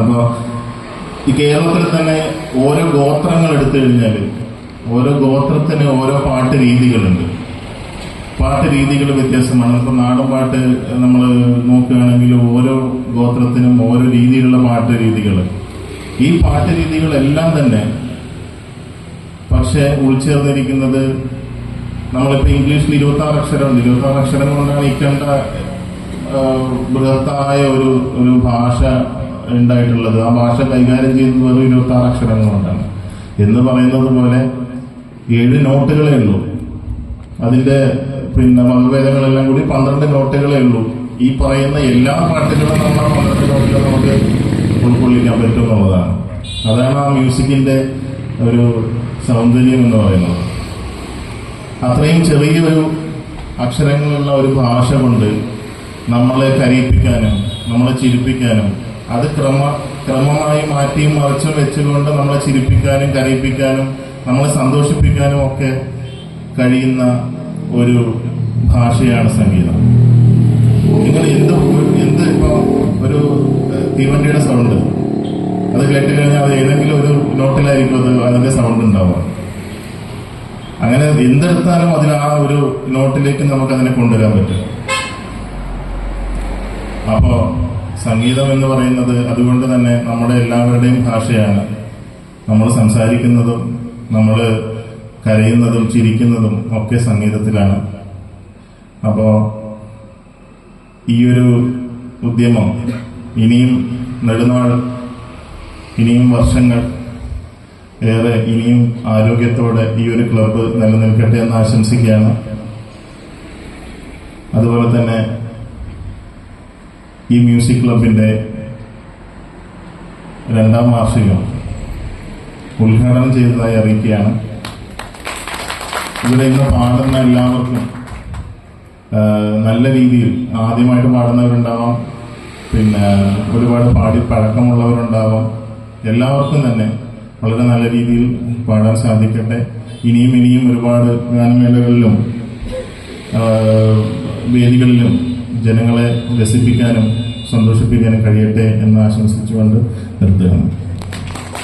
അപ്പോൾ ഈ കേരളത്തിൽ തന്നെ ഓരോ ഗോത്രങ്ങൾ എടുത്തു കഴിഞ്ഞാൽ ഓരോ ഗോത്രത്തിന് ഓരോ പാട്ട് രീതികളുണ്ട്. പാട്ട് രീതികൾ വ്യത്യാസമാണ്. ഇപ്പൊ നാടൻ പാട്ട് നമ്മൾ നോക്കുകയാണെങ്കിൽ ഓരോ ഗോത്രത്തിനും ഓരോ രീതിയിലുള്ള പാട്ട് രീതികൾ ഈ പാട്ട് രീതികളെല്ലാം തന്നെ പക്ഷെ ഉൾച്ചേർന്നിരിക്കുന്നത് നമ്മളിപ്പോ ഇംഗ്ലീഷിൽ ഇരുപത്തി ആറ് അക്ഷരമുണ്ട്. ഇരുപത്തി ആറ് അക്ഷരം കൊണ്ടാണ് ഈ കണ്ട ബൃഹത്തായ ഒരു ഒരു ഭാഷ ഉണ്ടായിട്ടുള്ളത്. ആ ഭാഷ കൈകാര്യം ചെയ്യുന്നത് വെറും ഇരുപത്തി ആറ് അക്ഷരങ്ങൾ കൊണ്ടാണ് എന്ന് പറയുന്നത് പോലെ ഏഴ് നോട്ടുകളേ ഉള്ളൂ. അതിന്റെ പിന്നെ മതഭേദങ്ങളെല്ലാം കൂടി പന്ത്രണ്ട് നോട്ടുകളേ ഉള്ളൂ. ഈ പറയുന്ന എല്ലാ പാട്ടുകളും നമ്മൾ പന്ത്രണ്ട് നോട്ടുകൾ നമുക്ക് ഉൾക്കൊള്ളിക്കാൻ പറ്റും എന്നുള്ളതാണ്. അതാണ് ആ മ്യൂസിക്കിന്റെ ഒരു സൗന്ദര്യം എന്ന് പറയുന്നത്. അത്രയും ചെറിയൊരു അക്ഷരങ്ങളുള്ള ഒരു ഭാഷ കൊണ്ട് നമ്മളെ കരയിപ്പിക്കാനും നമ്മളെ ചിരിപ്പിക്കാനും അത് ക്രമ ക്രമമായി മാറ്റിയും മറിച്ചും വെച്ചുകൊണ്ട് നമ്മളെ ചിരിപ്പിക്കാനും കരയിപ്പിക്കാനും നമ്മളെ സന്തോഷിപ്പിക്കാനും ഒക്കെ കഴിയുന്ന ഒരു ഭാഷയാണ് സംഗീതം. നിങ്ങൾ എന്ത് എന്ത് ഇപ്പൊ ഒരു തീവണ്ടിയുടെ സൗണ്ട് അത് കേട്ട് കഴിഞ്ഞാൽ അത് ഏതെങ്കിലും ഒരു നോട്ടിലായിരിക്കും അത് അതിന്റെ സൗണ്ട് ഉണ്ടാവുക. അങ്ങനെ എന്തെടുത്താലും അതിൽ ആ ഒരു നോട്ടിലേക്ക് നമുക്ക് അതിനെ കൊണ്ടുവരാൻ പറ്റും. സംഗീതം എന്ന് പറയുന്നത് അതുകൊണ്ട് തന്നെ നമ്മുടെ എല്ലാവരുടെയും ഭാഷയാണ്. നമ്മൾ സംസാരിക്കുന്നതും നമ്മൾ കരയുന്നതും ചിരിക്കുന്നതും ഒക്കെ സംഗീതത്തിലാണ്. അപ്പോൾ ഒരു ഉദ്യമം ഇനിയും നെടുനാൾ ഇനിയും വർഷങ്ങൾ ഏറെ ഇനിയും ആരോഗ്യത്തോടെ ഈ ഒരു ക്ലബ്ബ് നിലനിൽക്കട്ടെ എന്ന് ആശംസിക്കുകയാണ്. അതുപോലെ തന്നെ ഈ മ്യൂസിക് ക്ലബിന്റെ രണ്ടാം വാർഷികം ഉദ്ഘാടനം ചെയ്തതായി അറിയിക്കുകയാണ്. ഇവിടെ ഇന്ന് പാടുന്ന എല്ലാവർക്കും നല്ല രീതിയിൽ ആദ്യമായിട്ട് പാടുന്നവരുണ്ടാവാം. പിന്നെ ഒരുപാട് പാടി പഴക്കമുള്ളവരുണ്ടാവാം. എല്ലാവർക്കും തന്നെ വളരെ നല്ല രീതിയിൽ പാടാൻ സാധിക്കട്ടെ. ഇനിയും ഇനിയും ഒരുപാട് ഗാനമേളകളിലും വേദികളിലും ജനങ്ങളെ രസിപ്പിക്കാനും സന്തോഷിപ്പിക്കാനും കഴിയട്ടെ എന്ന് ആശംസിച്ചുകൊണ്ട് നിർത്തുകയാണ്.